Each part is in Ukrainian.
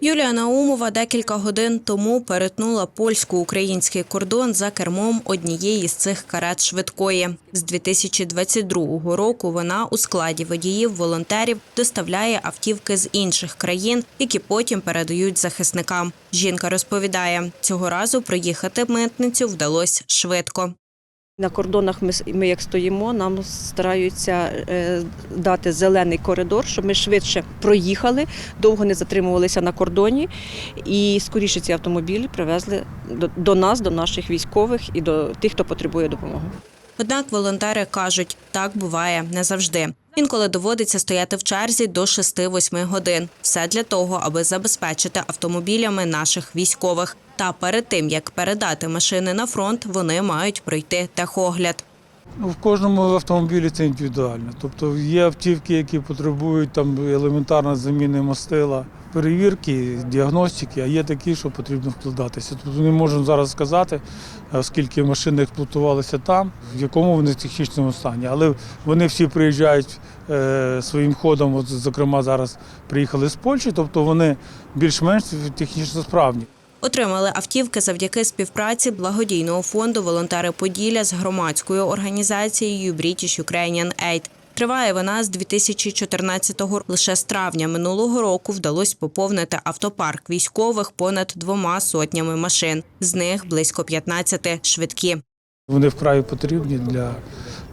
Юлія Наумова декілька годин тому перетнула польсько-український кордон за кермом однієї з цих карет швидкої. З 2022 року вона у складі водіїв-волонтерів доставляє автівки з інших країн, які потім передають захисникам. Жінка розповідає, цього разу проїхати митницю вдалося швидко. На кордонах ми, ми як стоїмо, нам стараються е, дати зелений коридор, щоб ми швидше проїхали, довго не затримувалися на кордоні, і скоріше ці автомобілі привезли до, до нас, до наших військових і до тих, хто потребує допомоги. Однак волонтери кажуть, так буває не завжди. Інколи доводиться стояти в черзі до 6-8 годин. Все для того, аби забезпечити автомобілями наших військових. Та перед тим як передати машини на фронт, вони мають пройти техогляд. Ну, в кожному автомобілі це індивідуально. Тобто є автівки, які потребують там елементарно заміни мастила, перевірки, діагностики, а є такі, що потрібно вкладатися. Тобто не можемо зараз сказати, оскільки машини експлуатувалися там, в якому вони технічному стані. Але вони всі приїжджають е, своїм ходом. От, зокрема, зараз приїхали з Польщі, тобто вони більш-менш технічно справні. Отримали автівки завдяки співпраці благодійного фонду Волонтери Поділля з громадською організацією British Ukrainian Aid. Триває вона з 2014-го. Лише з травня минулого року вдалося поповнити автопарк військових понад двома сотнями машин. З них близько 15 швидкі. Вони вкрай потрібні для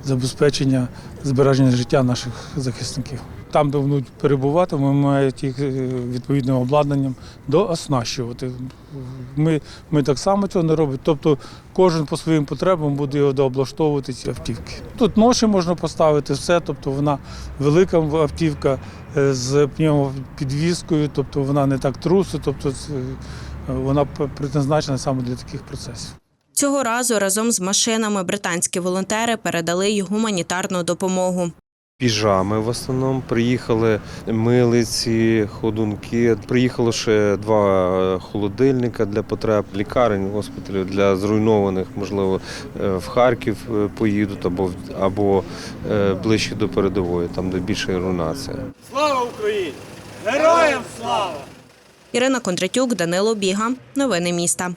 забезпечення збереження життя наших захисників. Там, де будуть перебувати, ми мають їх е, відповідним обладнанням дооснащувати. Ми, ми так само цього не робимо. Тобто кожен по своїм потребам буде його дооблаштовувати ці автівки. Тут ноші можна поставити все, тобто вона велика автівка е, з пневмопідвіскою, тобто вона не так трусить, тобто е, вона предназначена саме для таких процесів. Цього разу разом з машинами британські волонтери передали й гуманітарну допомогу. Піжами в основному приїхали милиці, ходунки. Приїхало ще два е, холодильника для потреб лікарень, госпіталів для зруйнованих, можливо, е, в Харків е, поїдуть або в- або ближче до передової, там де більше руйнація. Слава Україні! Героям слава! Ірина Кондратюк, Данило Біга. Новини міста.